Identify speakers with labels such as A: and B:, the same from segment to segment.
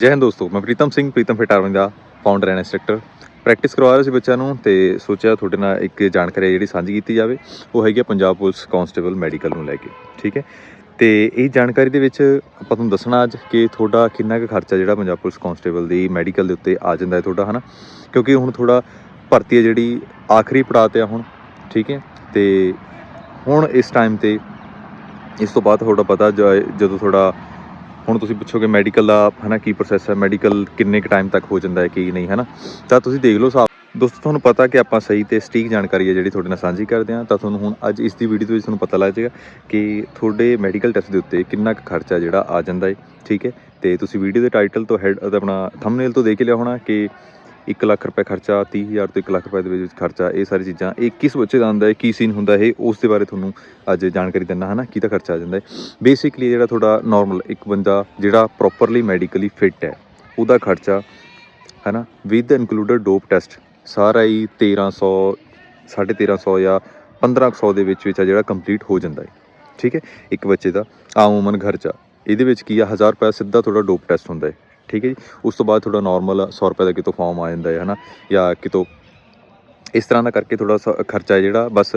A: ਜੈ ਹਿੰਦ ਦੋਸਤੋ, ਮੈਂ ਪ੍ਰੀਤਮ ਸਿੰਘ, ਪ੍ਰੀਤਮ ਫਿਟ ਆਰਮੀ ਦਾ ਫਾਊਂਡਰ ਐਂਡ ਇੰਸਟ੍ਰਕਟਰ ਪ੍ਰੈਕਟਿਸ ਕਰਵਾ ਰਿਹਾ ਸੀ ਬੱਚਿਆਂ ਨੂੰ ਤੇ ਸੋਚਿਆ ਤੁਹਾਡੇ ਨਾਲ ਇੱਕ ਜਾਣਕਾਰੀ ਹੈ ਜਿਹੜੀ ਸਾਂਝੀ ਕੀਤੀ ਜਾਵੇ, ਉਹ ਹੈਗੀ ਹੈ ਪੰਜਾਬ ਪੁਲਿਸ ਕਾਂਸਟੇਬਲ ਮੈਡੀਕਲ ਨੂੰ ਲੈ ਕੇ, ਠੀਕ ਹੈ? ਤੇ ਇਹ ਜਾਣਕਾਰੀ ਦੇ ਵਿੱਚ ਆਪਾਂ ਤੁਹਾਨੂੰ ਦੱਸਣਾ ਅੱਜ ਕਿ ਤੁਹਾਡਾ ਕਿੰਨਾ ਕੁ ਖਰਚਾ ਜਿਹੜਾ ਪੰਜਾਬ ਪੁਲਿਸ ਕਾਂਸਟੇਬਲ ਦੀ ਮੈਡੀਕਲ ਦੇ ਉੱਤੇ ਆ ਜਾਂਦਾ ਹੈ ਤੁਹਾਡਾ, ਹਨਾ? ਕਿਉਂਕਿ ਹੁਣ ਥੋੜਾ ਭਰਤੀ ਹੈ ਜਿਹੜੀ ਆਖਰੀ ਪੜਾਅ ਤੇ ਆ ਹੁਣ, ਠੀਕ ਹੈ? ਤੇ ਹੁਣ ਇਸ ਟਾਈਮ ਤੇ ਇਸ ਤੋਂ ਬਾਅਦ ਤੁਹਾਡਾ ਪਤਾ ਜਦੋਂ ਤੁਹਾਡਾ ਹੁਣ ਤੁਸੀਂ ਪੁੱਛੋਗੇ ਮੈਡੀਕਲ ਦਾ, ਹਨਾ, ਕੀ ਪ੍ਰੋਸੈਸ ਹੈ ਮੈਡੀਕਲ ਕਿੰਨੇ ਕੁ ਟਾਈਮ ਤੱਕ ਹੋ ਜਾਂਦਾ ਹੈ, ਕੀ ਨਹੀਂ, ਹਨਾ? ਤਾਂ ਤੁਸੀਂ ਦੇਖ ਲਓ ਸਾਹਿਬ ਦੋਸਤੋ, ਤੁਹਾਨੂੰ ਪਤਾ ਕਿ ਆਪਾਂ ਸਹੀ ਤੇ ਸਟੀਕ ਜਾਣਕਾਰੀ ਹੈ ਜਿਹੜੀ ਤੁਹਾਡੇ ਨਾਲ ਸਾਂਝੀ ਕਰਦੇ ਹਾਂ। ਤਾਂ ਤੁਹਾਨੂੰ ਹੁਣ ਅੱਜ ਇਸ ਦੀ ਵੀਡੀਓ ਦੇ ਵਿੱਚ ਤੁਹਾਨੂੰ ਪਤਾ ਲੱਗ ਜਾਏਗਾ ਕਿ ਤੁਹਾਡੇ ਮੈਡੀਕਲ ਟੈਸਟ ਦੇ ਉੱਤੇ ਕਿੰਨਾ ਕੁ ਖਰਚਾ ਜਿਹੜਾ ਆ ਜਾਂਦਾ ਹੈ, ਠੀਕ ਹੈ? ਤੇ ਤੁਸੀਂ ਵੀਡੀਓ ਦੇ ਟਾਈਟਲ ਤੋਂ ਹੈਡ ਆਪਣਾ ਥੰਬਨੇਲ ਤੋਂ ਦੇਖ ਲਿਆ ਹੋਣਾ ਕਿ 1 ਲੱਖ ਰੁਪਏ ਖਰਚਾ 30000 ਤੋਂ 1 ਲੱਖ ਰੁਪਏ ਦੇ ਵਿੱਚ ਖਰਚਾ, ਇਹ ਸਾਰੀ ਚੀਜ਼ਾਂ, ਇਹ ਕਿਸ ਬੱਚੇ ਦਾ ਆਉਂਦਾ ਹੈ, ਕੀ ਸੀਨ ਹੁੰਦਾ ਹੈ ਉਸ ਦੇ ਬਾਰੇ ਤੁਹਾਨੂੰ ਅੱਜ ਜਾਣਕਾਰੀ ਦਿੰਦਾ ਹਨਾ ਤਾਂ ਖਰਚਾ ਆ ਜਾਂਦਾ ਹੈ। ਬੇਸਿਕਲੀ ਜਿਹੜਾ ਤੁਹਾਡਾ ਨਾਰਮਲ ਇੱਕ ਬੰਦਾ ਜਿਹੜਾ ਪ੍ਰੋਪਰਲੀ ਮੈਡੀਕਲੀ ਫਿਟ ਹੈ, ਉਹਦਾ ਖਰਚਾ, ਹਨਾ ਵਿਦ ਇਨਕਲੂਡਡ ਡੋਪ ਟੈਸਟ ਸਾਰਾ ਹੀ 1300 1350 ਜਾਂ 1500 ਦੇ ਵਿੱਚ ਵਿੱਚ ਆ ਜਿਹੜਾ ਕੰਪਲੀਟ ਹੋ ਜਾਂਦਾ ਹੈ, ਠੀਕ ਹੈ? ਇੱਕ ਬੱਚੇ ਦਾ ਆਮ ਉਮਨ ਖਰਚਾ, ਇਹਦੇ ਵਿੱਚ ਕੀ ਆ 1000 ਰੁਪਏ ਸਿੱਧਾ ਤੁਹਾਡਾ ਡੋਪ ਟੈਸਟ ਹੁੰਦਾ ਹੈ। ਠੀਕ ਹੈ ਜੀ। ਉਸ ਤੋਂ ਬਾਅਦ ਤੁਹਾਡਾ ਨਾਰਮਲ 100 ਰੁਪਏ ਦਾ ਕਿਤੋਂ ਫਾਰਮ ਆ ਜਾਂਦਾ ਹੈ, ਹਨਾ? ਜਾਂ ਕਿਤੋਂ ਇਸ ਤਰ੍ਹਾਂ ਦਾ ਕਰਕੇ ਥੋੜਾ ਖਰਚਾ ਹੈ ਜਿਹੜਾ, ਬਸ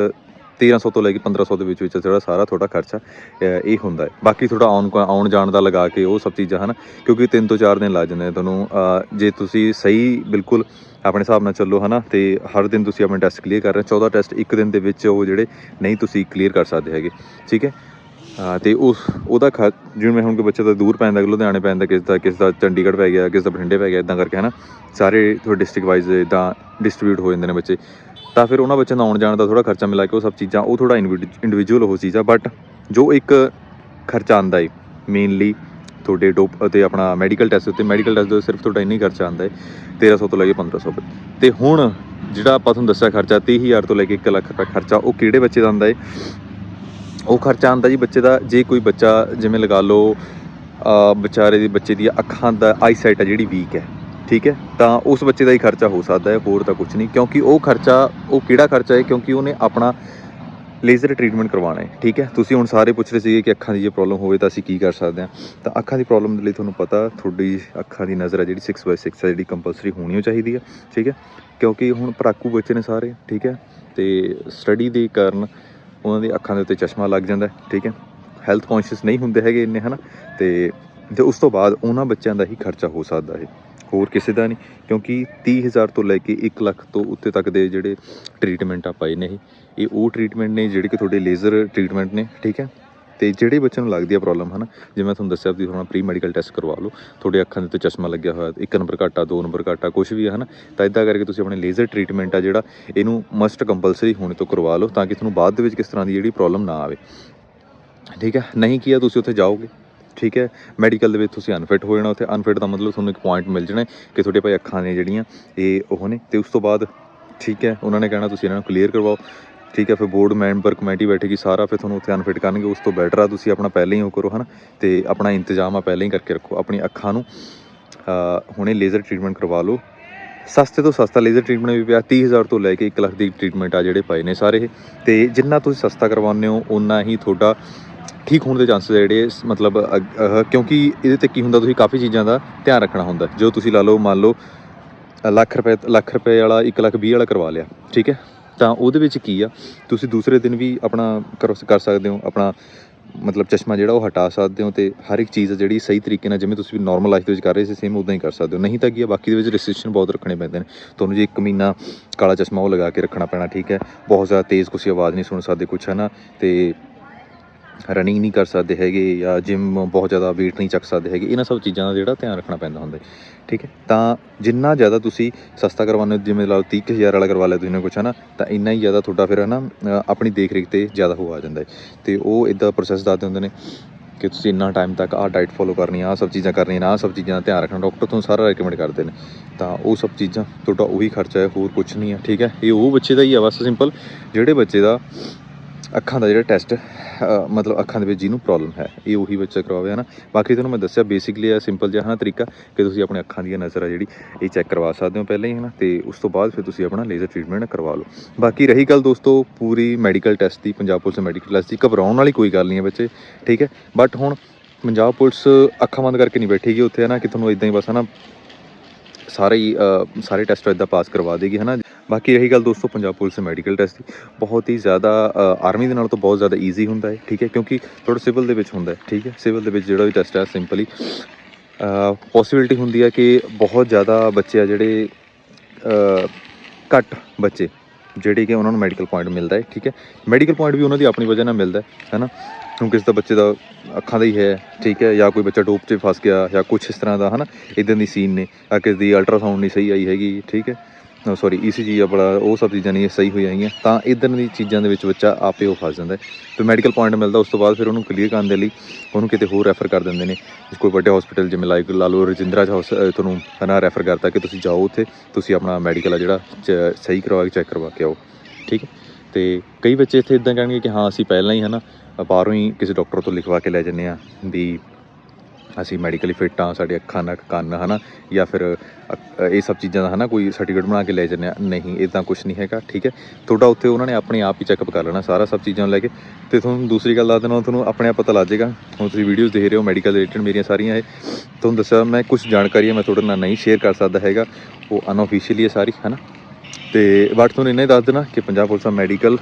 A: 1300 ਤੋਂ ਲੈ ਕੇ 1500 ਦੇ ਵਿੱਚ ਵਿੱਚ ਜਿਹੜਾ ਸਾਰਾ ਤੁਹਾਡਾ ਖਰਚਾ ਇਹ ਹੁੰਦਾ ਹੈ। ਬਾਕੀ ਤੁਹਾਡਾ ਆਉਣ ਆਉਣ ਜਾਣ ਦਾ ਲਗਾ ਕੇ ਉਹ ਸਭ ਚੀਜ਼ਾਂ, ਹਨ? ਕਿਉਂਕਿ 3 ਤੋਂ 4 ਦਿਨ ਲੱਗ ਜਾਂਦੇ ਨੇ ਤੁਹਾਨੂੰ। ਜੇ ਤੁਸੀਂ ਸਹੀ ਬਿਲਕੁਲ ਆਪਣੇ ਹਿਸਾਬ ਨਾਲ ਚੱਲੋ, ਹਨਾ? ਤੇ ਹਰ ਦਿਨ ਤੁਸੀਂ ਆਪਣੇ ਟੈਸਟ ਕਲੀਅਰ ਕਰ ਰਹੇ ਹੋ। 14 ਟੈਸਟ ਇੱਕ ਦਿਨ ਦੇ ਵਿੱਚ ਉਹ ਜਿਹੜੇ ਨਹੀਂ ਤੁਸੀਂ ਕਲੀਅਰ ਕਰ ਸਕਦੇ ਹੈਗੇ। ਠੀਕ ਹੈ? ਤੇ ਉਸ ਉਹਦਾ ਖਾ ਜਿਵੇਂ ਹੁਣ ਕੋਈ ਬੱਚਾ ਤਾਂ ਦੂਰ ਪੈਂਦਾ ਲੁਧਿਆਣੇ ਪੈਂਦਾ, ਕਿਸ ਦਾ ਕਿਸ ਦਾ ਚੰਡੀਗੜ੍ਹ ਪੈ ਗਿਆ, ਕਿਸ ਦਾ ਬਠਿੰਡੇ ਪੈ ਗਿਆ ਇਦਾਂ ਕਰਕੇ ਹਨਾ, ਸਾਰੇ ਥੋੜੇ ਡਿਸਟ੍ਰਿਕਟ ਵਾਈਜ਼ ਇਦਾਂ ਡਿਸਟ੍ਰੀਬਿਊਟ ਹੋ ਜਾਂਦੇ ਨੇ ਬੱਚੇ। ਤਾਂ ਫਿਰ ਉਹਨਾਂ ਬੱਚਿਆਂ ਦਾ ਆਉਣ ਜਾਣ ਦਾ ਥੋੜਾ ਖਰਚਾ ਮਿਲਾ ਕੇ ਉਹ ਸਭ ਚੀਜ਼ਾਂ, ਉਹ ਥੋੜਾ ਇੰਡੀਵਿਜੂਅਲ ਉਹ ਚੀਜ਼ ਆ ਬਟ ਜੋ ਇੱਕ ਖਰਚਾ ਆਂਦਾ ਏ ਮੇਨਲੀ ਤੁਹਾਡੇ ਡੋਪ ਅਤੇ ਆਪਣਾ ਮੈਡੀਕਲ ਟੈਸਟ ਉੱਤੇ ਮੈਡੀਕਲ ਟੈਸਟ ਦੇ ਸਿਰਫ ਤੁਹਾਡਾ ਇੰਨਾ ਹੀ ਖਰਚਾ ਆਂਦਾ ਹੈ 1300 ਤੋਂ ਲੈ ਕੇ 1500 ਰੁਪਏ ਤੇ ਹੁਣ ਜਿਹੜਾ ਆਪਾਂ ਤੁਹਾਨੂੰ ਦੱਸਿਆ ਖਰਚਾ 30000 ਤੋਂ ਲੈ ਕੇ 1 ਲੱਖ ਰੁਪਏ ਖਰਚਾ, ਉਹ ਕਿਹੜੇ ਬੱਚੇ ਦਾ ਆਂਦਾ ਏ? ਉਹ ਖਰਚਾ ਆਂਦਾ ਜੀ ਬੱਚੇ ਦਾ, ਜੇ ਕੋਈ ਬੱਚਾ ਜਿਵੇਂ ਲਗਾ ਲਓ ਵਿਚਾਰੇ ਦੀ ਬੱਚੇ ਦੀ ਅੱਖਾਂ ਦਾ ਆਈਸਾਈਟ ਹੈ ਜਿਹੜੀ ਵੀਕ ਹੈ, ਠੀਕ ਹੈ? ਤਾਂ ਉਸ ਬੱਚੇ ਦਾ ਹੀ ਖਰਚਾ ਹੋ ਸਕਦਾ ਹੈ, ਹੋਰ ਤਾਂ ਕੁਝ ਨਹੀਂ, ਕਿਉਂਕਿ ਉਹ ਖਰਚਾ, ਉਹ ਕਿਹੜਾ ਖਰਚਾ ਹੈ? ਕਿਉਂਕਿ ਉਹਨੇ ਆਪਣਾ ਲੇਜ਼ਰ ਟ੍ਰੀਟਮੈਂਟ ਕਰਵਾਉਣਾ ਹੈ, ਠੀਕ ਹੈ? ਤੁਸੀਂ ਹੁਣ ਸਾਰੇ ਪੁੱਛ ਰਹੇ ਸੀਗੇ ਕਿ ਅੱਖਾਂ ਦੀ ਜੇ ਪ੍ਰੋਬਲਮ ਹੋਵੇ ਤਾਂ ਅਸੀਂ ਕੀ ਕਰ ਸਕਦੇ ਹਾਂ। ਤਾਂ ਅੱਖਾਂ ਦੀ ਪ੍ਰੋਬਲਮ ਦੇ ਲਈ ਤੁਹਾਨੂੰ ਪਤਾ, ਤੁਹਾਡੀ ਅੱਖਾਂ ਦੀ ਨਜ਼ਰ ਹੈ ਜਿਹੜੀ 6/6 ਹੈ ਜਿਹੜੀ ਕੰਪਲਸਰੀ ਹੋਣੀ ਓ ਚਾਹੀਦੀ ਹੈ ਠੀਕ ਹੈ? ਕਿਉਂਕਿ ਹੁਣ ਪਰਾਕੂ ਬੱਚੇ ਨੇ ਸਾਰੇ, ਠੀਕ ਹੈ? ਤੇ ਸਟੱਡੀ ਦੇ ਕਾਰਨ ਉਹਨਾਂ ਦੀ ਅੱਖਾਂ ਦੇ ਉੱਤੇ ਚਸ਼ਮਾ ਲੱਗ ਜਾਂਦਾ ਠੀਕ ਹੈ। ਹੈਲਥ ਕੌਨਸ਼ੀਅਸ ਨਹੀਂ ਹੁੰਦੇ ਹੈਗੇ ਇੰਨੇ, ਹਨਾ। ਤੇ ਤੇ ਉਸ ਤੋਂ ਬਾਅਦ ਉਹਨਾਂ ਬੱਚਿਆਂ ਦਾ ਹੀ ਖਰਚਾ ਹੋ ਸਕਦਾ ਹੈ। ਹੋਰ ਕਿਸੇ ਦਾ ਨਹੀਂ, ਕਿਉਂਕਿ 30000 ਤੋਂ ਲੈ ਕੇ 1 ਲੱਖ ਤੋਂ ਉੱਤੇ ਤੱਕ ਦੇ ਜਿਹੜੇ ਟ੍ਰੀਟਮੈਂਟ ਆ ਪਾਏ ਨੇ ਇਹ ਇਹ ਉਹ ਟ੍ਰੀਟਮੈਂਟ ਨੇ ਜਿਹੜੇ ਕਿ ਤੁਹਾਡੇ ਲੇਜ਼ਰ ਟ੍ਰੀਟਮੈਂਟ ਨੇ, ਠੀਕ ਹੈ। ਤੇ ਜਿਹੜੇ ਬੱਚਿਆਂ ਨੂੰ ਲੱਗਦੀ ਹੈ ਪ੍ਰੋਬਲਮ ਹਨਾ? ਜਿਵੇਂ ਮੈਂ ਤੁਹਾਨੂੰ ਦੱਸਿਆ ਵੀ ਹੁਣ ਪ੍ਰੀ ਮੈਡੀਕਲ ਟੈਸਟ ਕਰਵਾ ਲਓ, ਤੁਹਾਡੇ ਅੱਖਾਂ ਦੇ ਉੱਤੇ ਚਸ਼ਮਾ ਲੱਗਿਆ ਹੋਇਆ, ਇੱਕ ਨੰਬਰ ਘਾਟਾ ਦੋ ਨੰਬਰ ਘਾਟਾ ਕੁਝ ਵੀ ਹੈ ਹਨਾ? ਤਾਂ ਇਦਾਂ ਕਰਕੇ ਤੁਸੀਂ ਆਪਣੇ ਲੇਜ਼ਰ ਟ੍ਰੀਟਮੈਂਟ ਆ ਜਿਹੜਾ, ਇਹਨੂੰ ਮਸਟ ਕੰਪਲਸਰੀ ਹੋਣੇ ਤੋਂ ਕਰਵਾ ਲਓ ਤਾਂ ਕਿ ਤੁਹਾਨੂੰ ਬਾਅਦ ਦੇ ਵਿੱਚ ਕਿਸ ਤਰ੍ਹਾਂ ਦੀ ਜਿਹੜੀ ਪ੍ਰੋਬਲਮ ਨਾ ਆਵੇ। ਠੀਕ ਹੈ? ਨਹੀਂ ਕੀ ਆ, ਤੁਸੀਂ ਉੱਥੇ ਜਾਓਗੇ। ਠੀਕ ਹੈ? ਮੈਡੀਕਲ ਦੇ ਵਿੱਚ ਤੁਸੀਂ ਅਨਫਿਟ ਹੋ ਜਾਣਾ ਉੱਥੇ। ਅਨਫਿਟ ਦਾ ਮਤਲਬ ਤੁਹਾਨੂੰ ਇੱਕ ਪੁਆਇੰਟ ਮਿਲ ਜਾਣਾ ਕਿ ਤੁਹਾਡੇ ਭਾਈ ਅੱਖਾਂ ਨੇ ਜਿਹੜੀਆਂ, ਇਹ ਉਹ ਨੇ। ਤੇ ਉਸ ਤੋਂ ਬਾਅਦ, ਠੀਕ ਹੈ? ਉਹਨਾਂ ਨੇ ਕਹਿਣਾ ਤੁਸੀਂ ਇਹਨਾਂ ਨੂੰ ਕਲੀਅਰ ਕਰਵਾਓ। ਠੀਕ ਹੈ, ਫਿਰ ਬੋਰਡ ਮੈਂਬਰ ਕਮੇਟੀ ਬੈਠੇਗੀ, ਸਾਰਾ ਫਿਰ ਤੁਹਾਨੂੰ ਉੱਥੇ ਅਨਫਿਟ ਕਰਨਗੇ, ਉਸ ਤੋਂ ਬੈਟਰ ਆ, ਤੁਸੀਂ ਆਪਣਾ ਪਹਿਲਾਂ ਹੀ ਉਹ ਕਰੋ, ਹਨਾ, ਤੇ ਆਪਣਾ ਇੰਤਜ਼ਾਮ ਆ, ਪਹਿਲਾਂ ਹੀ ਕਰਕੇ ਰੱਖੋ, ਆਪਣੀ ਅੱਖਾਂ ਨੂੰ ਹੁਣੇ ਲੇਜ਼ਰ ਟ੍ਰੀਟਮੈਂਟ ਕਰਵਾ ਲਓ। ਸਸਤੇ ਤੋਂ ਸਸਤਾ ਲੇਜ਼ਰ ਟ੍ਰੀਟਮੈਂਟ ਵੀ ਪਿਆ 30000 ਤੋਂ ਲੈ ਕੇ 1 ਲੱਖ ਦੀ ਟ੍ਰੀਟਮੈਂਟ ਆ ਜਿਹੜੇ ਪਏ ਨੇ ਸਾਰੇ ਇਹ। ਤੇ ਜਿੰਨਾ ਤੁਸੀਂ ਸਸਤਾ ਕਰਵਾਉਂਦੇ ਹੋ ਉਨਾ ਹੀ ਤੁਹਾਡਾ ਠੀਕ ਹੋਣ ਦੇ ਚਾਂਸਸ ਜਿਹੜੇ ਮਤਲਬ ਕਿਉਂਕਿ ਇਹਦੇ ਤੇ ਕੀ ਹੁੰਦਾ, ਤੁਸੀਂ ਕਾਫੀ ਚੀਜ਼ਾਂ ਦਾ ਧਿਆਨ ਰੱਖਣਾ ਹੁੰਦਾ। ਜੋ ਤੁਸੀਂ ਲਾ ਲਓ, ਮੰਨ ਲਓ ਲੱਖ ਰੁਪਏ ਲੱਖ ਰੁਪਏ ਵਾਲਾ 1 ਲੱਖ 20 ਵਾਲਾ ਕਰਵਾ ਲਿਆ, ਠੀਕ ਹੈ? ਤਾਂ ਉਹਦੇ ਵਿੱਚ ਕੀ ਆ? ਤੁਸੀਂ ਦੂਸਰੇ ਦਿਨ ਵੀ ਆਪਣਾ ਕਰ ਕਰ ਸਕਦੇ ਹੋ, ਆਪਣਾ ਮਤਲਬ ਚਸ਼ਮਾ ਜਿਹੜਾ ਉਹ ਹਟਾ ਸਕਦੇ ਹੋ ਤੇ ਹਰ ਇੱਕ ਚੀਜ਼ ਜਿਹੜੀ ਸਹੀ ਤਰੀਕੇ ਨਾਲ ਜਿਵੇਂ ਤੁਸੀਂ ਵੀ ਨਾਰਮਲ ਲਾਈਫ ਦੇ ਵਿੱਚ ਕਰ ਰਹੇ ਸੀ ਸੇਮ ਉਦਾਂ ਹੀ ਕਰ ਸਕਦੇ ਹੋ। ਨਹੀਂ ਤਾਂ ਕੀ ਆ, ਬਾਕੀ ਦੇ ਵਿੱਚ ਰੈਸਟ੍ਰਿਕਸ਼ਨ ਬਹੁਤ ਰੱਖਣੇ ਪੈਂਦੇ ਨੇ। ਤੁਹਾਨੂੰ ਜੇ ਇੱਕ ਮਹੀਨਾ ਕਾਲਾ ਚਸ਼ਮਾ ਉਹ ਲਗਾ ਕੇ ਰੱਖਣਾ ਪੈਣਾ, ਠੀਕ ਹੈ? ਬਹੁਤ ਜ਼ਿਆਦਾ ਤੇਜ਼ ਤੁਸੀਂ ਆਵਾਜ਼ ਨਹੀਂ ਸੁਣ ਸਕਦੇ ਕੁਛ, ਹੈ ਨਾ? ਤੇ ਰਨਿੰਗ ਨਹੀਂ ਕਰ ਸਕਦੇ ਹੈਗੇ ਜਾਂ ਜਿਮ ਬਹੁਤ ਜ਼ਿਆਦਾ weight ਨਹੀਂ ਚੱਕ ਸਕਦੇ ਹੈਗੇ, ਇਹਨਾਂ ਸਭ ਚੀਜ਼ਾਂ ਦਾ ਜਿਹੜਾ ਧਿਆਨ ਰੱਖਣਾ ਪੈਂਦਾ ਹੁੰਦਾ ਠੀਕ ਹੈ? ਤਾਂ ਜਿੰਨਾ ਜ਼ਿਆਦਾ ਤੁਸੀਂ ਸਸਤਾ ਕਰਵਾਉਂਦੇ ਹੋ, ਜਿਵੇਂ ਲਾ ਲਓ 30000 ਵਾਲਾ ਕਰਵਾ ਲਿਆ ਤੁਸੀਂ ਨੇ ਕੁਛ ਹੈ ਨਾ ਤਾਂ ਇੰਨਾ ਹੀ ਜ਼ਿਆਦਾ ਤੁਹਾਡਾ ਫਿਰ ਹੈ ਨਾ ਆਪਣੀ ਦੇਖ ਰੇਖ ਤੇ ਜ਼ਿਆਦਾ ਹੋ ਆ ਜਾਂਦਾ ਹੈ। ਤੇ ਉਹ ਇਦਾਂ ਪ੍ਰੋਸੈਸ ਦੱਸਦੇ ਹੁੰਦੇ ਨੇ ਕਿ ਤੁਸੀਂ ਇੰਨਾ ਟਾਈਮ ਤੱਕ ਆਹ ਡਾਈਟ ਫੋਲੋ ਕਰਨੀ ਆ ਆਹ ਸਭ ਚੀਜ਼ਾਂ ਕਰਨੀਆਂ ਨਾ, ਆਹ ਸਭ ਚੀਜ਼ਾਂ ਦਾ ਧਿਆਨ ਰੱਖਣਾ ਡਾਕਟਰ ਤੁਹਾਨੂੰ ਸਾਰਾ ਰეკਮੈਂਡ ਕਰਦੇ ਨੇ। ਤਾਂ ਉਹ ਸਭ ਚੀਜ਼ਾਂ, ਤੁਹਾਡਾ ਉਹੀ ਖਰਚਾ ਹੈ, ਹੋਰ ਕੁਝ ਨਹੀਂ ਹੈ, ਠੀਕ ਹੈ? ਇਹ ਉਹ ਬੱਚੇ ਦਾ ਹੀ ਆ, ਬਸ ਸਿੰਪਲ ਜਿਹੜੇ ਬੱਚੇ ਦਾ ਅੱਖਾਂ ਦਾ ਜਿਹੜਾ ਟੈਸਟ ਮਤਲਬ ਅੱਖਾਂ ਦੇ ਵਿੱਚ ਜਿਹਨੂੰ ਪ੍ਰੋਬਲਮ ਹੈ, ਇਹ ਉਹੀ ਬੱਚਾ ਕਰਵਾਵੇ ਹੈ ਨਾ ਬਾਕੀ ਤੁਹਾਨੂੰ ਮੈਂ ਦੱਸਿਆ ਬੇਸਿਕਲੀ ਆ ਸਿੰਪਲ ਜਿਹਾ, ਹਨਾ, ਤਰੀਕਾ ਕਿ ਤੁਸੀਂ ਆਪਣੇ ਅੱਖਾਂ ਦੀਆਂ ਨਜ਼ਰ ਆ ਜਿਹੜੀ, ਇਹ ਚੈੱਕ ਕਰਵਾ ਸਕਦੇ ਹੋ ਪਹਿਲਾਂ ਹੀ ਹੈ ਨਾ ਤੇ ਉਸ ਤੋਂ ਬਾਅਦ ਫਿਰ ਤੁਸੀਂ ਆਪਣਾ ਲੇਜ਼ਰ ਟ੍ਰੀਟਮੈਂਟ ਕਰਵਾ ਲਓ। ਬਾਕੀ ਰਹੀ ਗੱਲ ਦੋਸਤੋ, ਪੂਰੀ ਮੈਡੀਕਲ ਟੈਸਟ ਦੀ, ਪੰਜਾਬ ਪੁਲਿਸ ਮੈਡੀਕਲ ਟੈਸਟ ਦੀ, ਘਬਰਾਉਣ ਵਾਲੀ ਕੋਈ ਗੱਲ ਨਹੀਂ ਹੈ ਬੱਚੇ, ਠੀਕ ਹੈ? ਬਟ ਹੁਣ ਪੰਜਾਬ ਪੁਲਿਸ ਅੱਖਾਂ ਬੰਦ ਕਰਕੇ ਨਹੀਂ ਬੈਠੇਗੀ ਉੱਥੇ ਹੈ ਨਾ ਕਿ ਤੁਹਾਨੂੰ ਇਦਾਂ ਹੀ ਬਸ ਹੈ ਨਾ ਸਾਰੇ ਹੀ ਸਾਰੇ ਟੈਸਟ ਇਦਾਂ ਪਾਸ ਕਰਵਾ ਦੇਗੀ ਹੈ ਨਾ ਬਾਕੀ ਰਹੀ ਗੱਲ ਦੋਸਤੋ, ਪੰਜਾਬ ਪੁਲਿਸ ਮੈਡੀਕਲ ਟੈਸਟ ਦੀ। ਬਹੁਤ ਹੀ ਜ਼ਿਆਦਾ ਆਰਮੀ ਦੇ ਨਾਲ ਤਾਂ ਬਹੁਤ ਜ਼ਿਆਦਾ ਈਜ਼ੀ ਹੁੰਦਾ ਹੈ, ਠੀਕ ਹੈ? ਕਿਉਂਕਿ ਥੋੜਾ ਸਿਵਲ ਦੇ ਵਿੱਚ ਹੁੰਦਾ ਹੈ, ਠੀਕ ਹੈ? ਸਿਵਲ ਦੇ ਵਿੱਚ ਜਿਹੜਾ ਵੀ ਟੈਸਟ ਹੈ ਸਿੰਪਲੀ ਪੋਸਿਬਿਲਿਟੀ ਹੁੰਦੀ ਹੈ ਕਿ ਬਹੁਤ ਜ਼ਿਆਦਾ ਬੱਚੇ ਆ ਜਿਹੜੇ ਘੱਟ ਬੱਚੇ, ਜਿਹੜੇ ਕਿ ਉਹਨਾਂ ਨੂੰ ਮੈਡੀਕਲ ਪੁਆਇੰਟ ਮਿਲਦਾ ਹੈ, ਠੀਕ ਹੈ? ਮੈਡੀਕਲ ਪੁਆਇੰਟ ਵੀ ਉਹਨਾਂ ਦੀ ਆਪਣੀ ਵਜ੍ਹਾ ਨਾਲ ਮਿਲਦਾ ਹੈ ਹੈ ਹੁਣ ਕਿਸੇ ਦਾ ਬੱਚੇ ਦਾ ਅੱਖਾਂ ਦਾ ਹੀ ਹੈ, ਠੀਕ ਹੈ, ਜਾਂ ਕੋਈ ਬੱਚਾ ਡੋਪ 'ਚ ਫਸ ਗਿਆ ਜਾਂ ਕੁਝ ਇਸ ਤਰ੍ਹਾਂ ਦਾ ਹੈ ਨਾ ਇਦਾਂ ਦੀ ਸੀਨ ਨੇ, ਆ ਕਿਸੇ ਦੀ ਅਲਟਰਾਸਾਊਂਡ ਨਹੀਂ ਸਹੀ ਆਈ ਹੈਗੀ, ਠੀਕ ਹੈ? ਸੌਰੀ ਈਸੀਜੀ ਆਪਣਾ, ਉਹ ਸਭ ਚੀਜ਼ਾਂ ਨਹੀਂ ਸਹੀ ਹੋਈਆਂ ਹੈਗੀਆਂ, ਤਾਂ ਇਦਾਂ ਦੀ ਚੀਜ਼ਾਂ ਦੇ ਵਿੱਚ ਬੱਚਾ ਆਪੇ ਉਹ ਫਸ ਜਾਂਦਾ ਹੈ। ਤੇ ਮੈਡੀਕਲ ਪੁਆਇੰਟ ਮਿਲਦਾ, ਉਸ ਤੋਂ ਬਾਅਦ ਫਿਰ ਉਹਨੂੰ ਕਲੀਅਰ ਕਰਨ ਦੇ ਲਈ ਉਹਨੂੰ ਕਿਤੇ ਹੋਰ ਰੈਫਰ ਕਰ ਦਿੰਦੇ ਨੇ। ਕੋਈ ਵੱਡੇ ਹਸਪੀਟਲ ਜਿਵੇਂ ਲਾਈਕ ਲਾਲੋ ਲਓ ਰਜਿੰਦਰਾ ਚ ਹੌਸ- ਤੁਹਾਨੂੰ, ਹਨਾ ਰੈਫਰ ਕਰਤਾ ਕਿ ਤੁਸੀਂ ਜਾਓ ਉੱਥੇ, ਤੁਸੀਂ ਆਪਣਾ ਮੈਡੀਕਲ ਆ ਜਿਹੜਾ, ਚ- ਸਹੀ ਕਰਵਾ ਕੇ ਚੈੱਕ ਕਰਵਾ ਕੇ ਆਓ, ਠੀਕ ਹੈ? ਤੇ ਕਈ ਬੱਚੇ ਇੱਥੇ ਇਦਾਂ ਕਹਿਣਗੇ ਕਿ ਹਾਂ, ਅਸੀਂ ਪਹਿਲਾਂ ਹੀ, ਹਨਾ ਬਾਹਰੋਂ ਹੀ ਕਿਸੇ ਡਾਕਟਰ ਤੋਂ ਲਿਖਵਾ ਕੇ ਲੈ ਜੰਨੇ ਆ ਵੀ ਅਸੀਂ ਮੈਡੀਕਲੀ ਫਿੱਟ ਆ ਸਾਡੇ ਅੱਖਾਂ ਨੱਕ, ਕੰਨ, ਹਨਾ, ਜਾਂ ਫਿਰ, ਅ- ਇਹ ਸਭ ਚੀਜ਼ਾਂ ਦਾ, ਹਨਾ, ਕੋਈ ਸਰਟੀਫਿਕੇਟ ਬਣਾ ਕੇ ਲੈ ਜੰਨੇ ਆ ਨਹੀਂ ਇਦਾਂ ਕੁਝ ਨਹੀਂ ਹੈਗਾ, ਠੀਕ ਹੈ? ਤੁਹਾਡਾ ਉੱਥੇ ਉਹਨਾਂ ਨੇ ਆਪਣੇ ਆਪ ਹੀ ਚੈੱਕਅਪ ਕਰ ਲੈਣਾ, ਸਾਰਾ ਸਭ ਚੀਜ਼ਾਂ ਨੂੰ ਲੈ ਕੇ। ਤੇ ਤੁਹਾਨੂੰ ਦੂਸਰੀ ਗੱਲ ਦੱਸ ਦੇਣਾ ਤੁਹਾਨੂੰ ਆਪਣੇ ਆਪ ਪਤਾ ਲੱਗ ਜਾਏਗਾ। ਹੁਣ ਤੁਸੀਂ ਵੀਡੀਓਜ਼ ਦੇਖ ਰਹੇ ਹੋ ਮੈਡੀਕਲ ਰਿਲੇਟਡ ਮੇਰੀਆਂ ਸਾਰੀਆਂ ਇਹ। ਤੁਹਾਨੂੰ ਦੱਸਿਆ ਮੈਂ ਕੁਝ ਜਾਣਕਾਰੀ ਮੈਂ ਤੁਹਾਡੇ ਨਾਲ ਨਹੀਂ ਸ਼ੇਅਰ ਕਰ ਸਕਦਾ ਹੈਗਾ। ਉਹ ਅਨਆਫੀਸ਼ੀਅਲੀ ਹੈ ਸਾਰੀ, ਹਨਾ? ਤੇ ਬਟ ਤੁਹਾਨੂੰ ਇੰਨਾ ਹੀ ਦੱਸ ਦੇਣਾ ਕਿ ਪੰਜਾਬ ਪੁਲਿਸ ਦਾ ਮੈਡੀਕਲ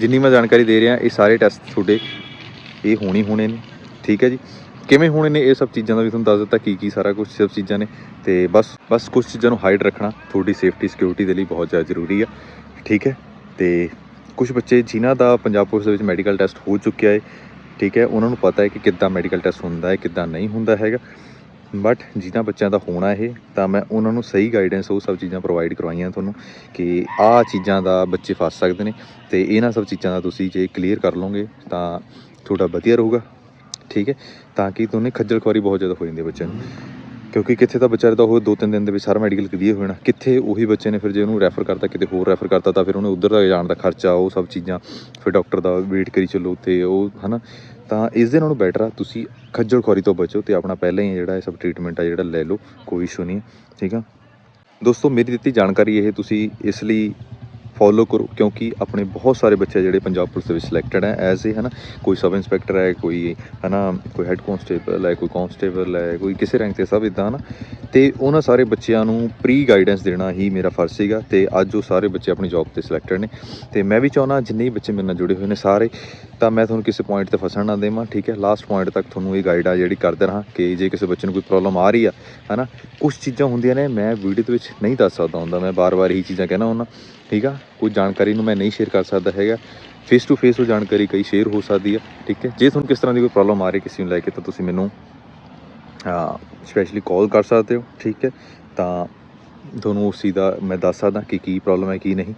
A: ਜਿੰਨੀ ਮੈਂ ਜਾਣਕਾਰੀ ਦੇ ਰਿਹਾ, ਇਹ ਸਾਰੇ ਟੈਸਟ ਤੁਹਾਡੇ, ਇਹ ਹੋਣੀ ਹੋਣੇ ਨੇ, ਠੀਕ ਹੈ ਜੀ? ਕਿਵੇਂ ਹੋਣੇ ਨੇ ਇਹ ਸਭ ਚੀਜ਼ਾਂ ਦਾ ਵੀ ਤੁਹਾਨੂੰ ਦੱਸ ਦਿੱਤਾ ਕੀ ਕੀ ਸਾਰਾ ਕੁਝ ਸਭ ਚੀਜ਼ਾਂ ਨੇ, ਤੇ ਬਸ ਬਸ ਕੁਝ ਚੀਜ਼ਾਂ ਨੂੰ ਹਾਈਡ ਰੱਖਣਾ, ਤੁਹਾਡੀ ਸੇਫਟੀ ਸਿਕਿਉਰਿਟੀ ਦੇ ਲਈ ਬਹੁਤ ਜ਼ਿਆਦਾ ਜ਼ਰੂਰੀ ਆ, ਠੀਕ ਹੈ? ਤੇ ਕੁਝ ਬੱਚੇ ਜਿਨ੍ਹਾਂ ਦਾ ਪੰਜਾਬ ਪੁਲਿਸ ਦੇ ਵਿੱਚ ਮੈਡੀਕਲ ਟੈਸਟ ਹੋ ਚੁੱਕਿਆ ਹੈ, ਠੀਕ ਹੈ? ਉਹਨਾਂ ਨੂੰ ਪਤਾ ਹੈ ਕਿ ਕਿੱਦਾਂ ਮੈਡੀਕਲ ਟੈਸਟ ਹੁੰਦਾ ਹੈ, ਕਿੱਦਾਂ ਨਹੀਂ ਹੁੰਦਾ ਹੈਗਾ। ਬਟ ਜਿਹਨਾਂ ਬੱਚਿਆਂ ਦਾ ਹੋਣਾ ਇਹ, ਤਾਂ ਮੈਂ ਉਹਨਾਂ ਨੂੰ ਸਹੀ ਗਾਈਡੈਂਸ ਉਹ ਸਭ ਚੀਜ਼ਾਂ ਪ੍ਰੋਵਾਈਡ ਕਰਵਾਈਆਂ ਤੁਹਾਨੂੰ ਕਿ ਆਹ ਚੀਜ਼ਾਂ ਦਾ ਬੱਚੇ ਫਸ ਸਕਦੇ ਨੇ ਤੇ ਇਹਨਾਂ ਸਭ ਚੀਜ਼ਾਂ ਦਾ ਤੁਸੀਂ ਜੇ ਕਲੀਅਰ ਕਰ ਲਓਗੇ ਤਾਂ ਤੁਹਾਡਾ ਵਧੀਆ ਰਹੂਗਾ। ਠੀਕ ਹੈ? ਤਾਂ ਕਿ ਤੁਹਾਨੂੰ ਖੱਜਲ ਖੁਆਰੀ ਬਹੁਤ ਜ਼ਿਆਦਾ ਹੋ ਜਾਂਦੀ ਹੈ ਬੱਚਿਆਂ ਨੂੰ। ਕਿਉਂਕਿ ਕਿੱਥੇ ਤਾਂ ਵਿਚਾਰੇ ਦਾ ਉਹ ਦੋ ਤਿੰਨ ਦਿਨ ਦੇ ਵਿੱਚ ਸਾਰਾ ਮੈਡੀਕਲ ਕਲੀਅਰ ਹੋ ਜਾਣਾ। ਕਿੱਥੇ ਉਹੀ ਬੱਚੇ ਨੇ ਫਿਰ ਜੇ ਉਹਨੂੰ ਰੈਫਰ ਕਰਤਾ, ਕਿਤੇ ਹੋਰ ਰੈਫਰ ਕਰਤਾ, ਤਾਂ ਫਿਰ ਉਹਨੇ ਉਧਰ ਦਾ ਜਾਣ ਦਾ ਖਰਚਾ, ਉਹ ਸਭ ਚੀਜ਼ਾਂ, ਫਿਰ ਡਾਕਟਰ ਦਾ ਵੇਟ ਕਰੀ ਚੱਲੋ ਤੇ ਉਹ, ਹਨਾ? ਤਾਂ ਇਸ ਦੇ ਨਾਲੋਂ ਬੈਟਰ ਆ। ਤੁਸੀਂ ਖੱਜਲ ਖੁਆਰੀ ਤੋਂ ਬਚੋ ਤੇ ਆਪਣਾ ਪਹਿਲਾਂ ਹੀ ਜਿਹੜਾ ਇਹ ਸਭ ਟ੍ਰੀਟਮੈਂਟ ਆ ਜਿਹੜਾ ਲੈ ਲਓ, ਕੋਈ ਇਸ਼ੂ ਨਹੀਂ, ਠੀਕ ਆ? ਦੋਸਤੋ, ਮੇਰੀ ਦਿੱਤੀ ਜਾਣਕਾਰੀ ਇਹ, ਤੁਸੀਂ ਇਸ ਲਈ ਫੋਲੋ ਕਰੋ, ਕਿਉਂਕਿ ਆਪਣੇ ਬਹੁਤ ਸਾਰੇ ਬੱਚੇ ਜਿਹੜੇ ਪੰਜਾਬ ਪੁਲਿਸ ਦੇ ਵਿੱਚ ਸਿਲੈਕਟਡ ਹੈ ਐਜ਼ ਏ ਹਨਾ, ਕੋਈ ਸਬ ਇੰਸਪੈਕਟਰ ਹੈ ਕੋਈ, ਹਨਾ, ਕੋਈ ਹੈੱਡ ਕਨਸਟੇਬਲ ਹੈ ਕੋਈ ਕਾਂਸਟੇਬਲ ਹੈ ਕੋਈ ਕਿਸੇ ਰੈਂਕ ਤੇ ਸਭ ਇਦਾਂ ਹਨਾ। ਤੇ ਉਹਨਾਂ ਸਾਰੇ ਬੱਚਿਆਂ ਨੂੰ ਪ੍ਰੀ ਗਾਈਡੈਂਸ ਦੇਣਾ ਹੀ ਮੇਰਾ ਫਰਜ਼ ਸੀਗਾ ਤੇ ਅੱਜ ਉਹ ਸਾਰੇ ਬੱਚੇ ਆਪਣੀ ਜੌਬ ਤੇ ਸਿਲੈਕਟਡ ਨੇ ਤੇ ਮੈਂ ਵੀ ਚਾਹੁੰਦਾ ਜਿੰਨੇ ਵੀ ਬੱਚੇ ਮੇਰੇ ਨਾਲ ਜੁੜੇ ਹੋਏ ਨੇ ਸਾਰੇ, ਤਾਂ ਮੈਂ ਤੁਹਾਨੂੰ ਕਿਸੇ ਪੁਆਇੰਟ ਤੇ ਫਸਣ ਨਾ ਦੇਵਾਂ, ਠੀਕ ਹੈ? ਲਾਸਟ ਪੁਆਇੰਟ ਤੱਕ ਤੁਹਾਨੂੰ ਇਹ ਗਾਈਡ ਆ ਜਿਹੜੀ ਕਰਦੇ ਰਹਾਂ ਕਿ ਜੇ ਕਿਸੇ ਬੱਚੇ ਨੂੰ ਕੋਈ ਪ੍ਰੋਬਲਮ ਆ ਰਹੀ ਆ, ਹਨਾ? ਕੁਝ ਚੀਜ਼ਾਂ ਹੁੰਦੀਆਂ ਨੇ, ਮੈਂ ਵੀਡੀਓ ਦੇ ਵਿੱਚ ਨਹੀਂ ਦੱਸ ਸਕਦਾ ਹੁੰਦਾ, ਮੈਂ ਬਾਰ-ਬਾਰ ਇਹੀ ਚੀਜ਼ਾਂ ਕਹਿਣਾ ਹੁੰਦਾ, ਠੀਕ ਆ? ਕੋਈ ਜਾਣਕਾਰੀ ਨੂੰ ਮੈਂ ਨਹੀਂ ਸ਼ੇਅਰ ਕਰ ਸਕਦਾ ਹੈਗਾ। ਫੇਸ ਟੂ ਫੇਸ ਉਹ ਜਾਣਕਾਰੀ ਕਈ ਸ਼ੇਅਰ ਹੋ ਸਕਦੀ ਆ, ਠੀਕ ਹੈ? ਜੇ ਤੁਹਾਨੂੰ ਕਿਸ ਤਰ੍ਹਾਂ ਦੀ ਕੋਈ ਪ੍ਰੋਬਲਮ ਆ ਰਹੀ ਕਿਸੇ ਨੂੰ ਲੈ ਕੇ, ਤਾਂ ਤੁਸੀਂ ਮੈਨੂੰ ਸਪੈਸ਼ਲੀ ਕਾਲ ਕਰ ਸਕਦੇ ਹੋ ਠੀਕ ਹੈ? ਤਾਂ ਤੁਹਾਨੂੰ ਉਸ ਚੀਜ਼ ਦਾ ਮੈਂ ਦੱਸ ਸਕਦਾ ਕਿ ਕੀ ਪ੍ਰੋਬਲਮ ਹੈ, ਕੀ ਨਹੀਂ।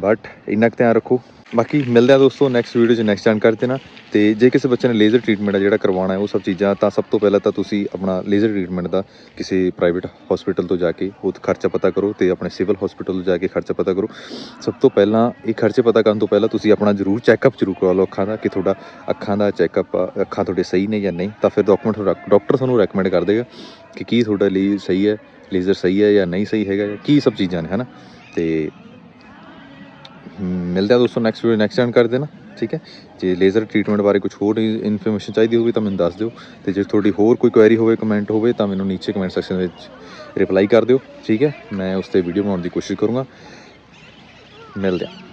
A: ਬਟ ਇੰਨਾ ਕੁ ਧਿਆਨ ਰੱਖੋ। ਬਾਕੀ ਮਿਲਦੇ ਆ ਦੋਸਤੋ ਨੈਕਸਟ ਵੀਡੀਓ 'ਚ ਨੈਕਸਟ ਜਾਣਕਾਰੀ ਦੇਣਾ ਤੇ ਜੇ ਕਿਸੇ ਬੱਚੇ ਨੇ ਲੇਜ਼ਰ ਟ੍ਰੀਟਮੈਂਟ ਆ ਜਿਹੜਾ ਕਰਵਾਉਣਾ ਹੈ, ਉਹ ਸਭ ਚੀਜ਼ਾਂ, ਤਾਂ ਸਭ ਤੋਂ ਪਹਿਲਾਂ ਤਾਂ ਤੁਸੀਂ ਆਪਣਾ ਲੇਜ਼ਰ ਟ੍ਰੀਟਮੈਂਟ ਦਾ ਕਿਸੇ ਪ੍ਰਾਈਵੇਟ ਹਸਪੀਟਲ ਤੋਂ ਜਾ ਕੇ ਉਹ ਖਰਚਾ ਪਤਾ ਕਰੋ ਤੇ ਆਪਣੇ ਸਿਵਲ ਹਸਪੀਟਲ ਤੋਂ ਜਾ ਕੇ ਖਰਚਾ ਪਤਾ ਕਰੋ। ਸਭ ਤੋਂ ਪਹਿਲਾਂ ਇਹ ਖਰਚੇ ਪਤਾ ਕਰਨ ਤੋਂ ਪਹਿਲਾਂ ਤੁਸੀਂ ਆਪਣਾ ਜ਼ਰੂਰ ਚੈੱਕਅਪ ਜ਼ਰੂਰ ਕਰਵਾ ਲਓ ਅੱਖਾਂ ਦਾ, ਕਿ ਤੁਹਾਡਾ ਅੱਖਾਂ ਦਾ ਚੈੱਕਅਪ ਅੱਖਾਂ ਤੁਹਾਡੇ ਸਹੀ ਨੇ ਜਾਂ ਨਹੀਂ। ਤਾਂ ਫਿਰ ਡਾਕੂਮੈਂਟ ਡਾਕਟਰ ਤੁਹਾਨੂੰ ਰეკਮੈਂਡ ਕਰ ਦੇਗਾ ਕਿ ਕੀ ਤੁਹਾਡੇ ਲਈ ਸਹੀ ਹੈ। ਲੇਜ਼ਰ ਸਹੀ ਹੈ ਜਾਂ ਨਹੀਂ ਸਹੀ ਹੈਗਾ ਕੀ ਸਭ ਚੀਜ਼ਾਂ ਨੇ ਹਨਾ? ਤੇ ਹਮ, ਮਿਲਦੇ ਆ ਦੋਸਤੋ ਨੈਕਸਟ ਵੀਡੀਓ ਨੈਕਸਟ ਟਾਈਮ ਕਰ ਦੇਣਾ ਠੀਕ ਹੈ? ਜੇ ਲੇਜ਼ਰ ਟ੍ਰੀਟਮੈਂਟ ਬਾਰੇ ਕੁਝ ਹੋਰ ਇਨਫੋਰਮੇਸ਼ਨ ਚਾਹੀਦੀ ਹੋਵੇ ਤਾਂ ਮੈਨੂੰ ਦੱਸ ਦਿਓ। ਤੇ ਜੇ ਤੁਹਾਡੀ ਹੋਰ ਕੋਈ ਕੁਐਰੀ ਹੋਵੇ ਕਮੈਂਟ ਹੋਵੇ ਤਾਂ ਮੈਨੂੰ ਨੀਚੇ ਕਮੈਂਟ ਸੈਕਸ਼ਨ ਵਿੱਚ ਰਿਪਲਾਈ ਕਰ ਦਿਓ ਠੀਕ ਹੈ? ਮੈਂ ਉਸ ਤੇ ਵੀਡੀਓ ਬਣਾਉਣ ਦੀ ਕੋਸ਼ਿਸ਼ ਕਰੂੰਗਾ। ਮਿਲਦੇ ਹਾਂ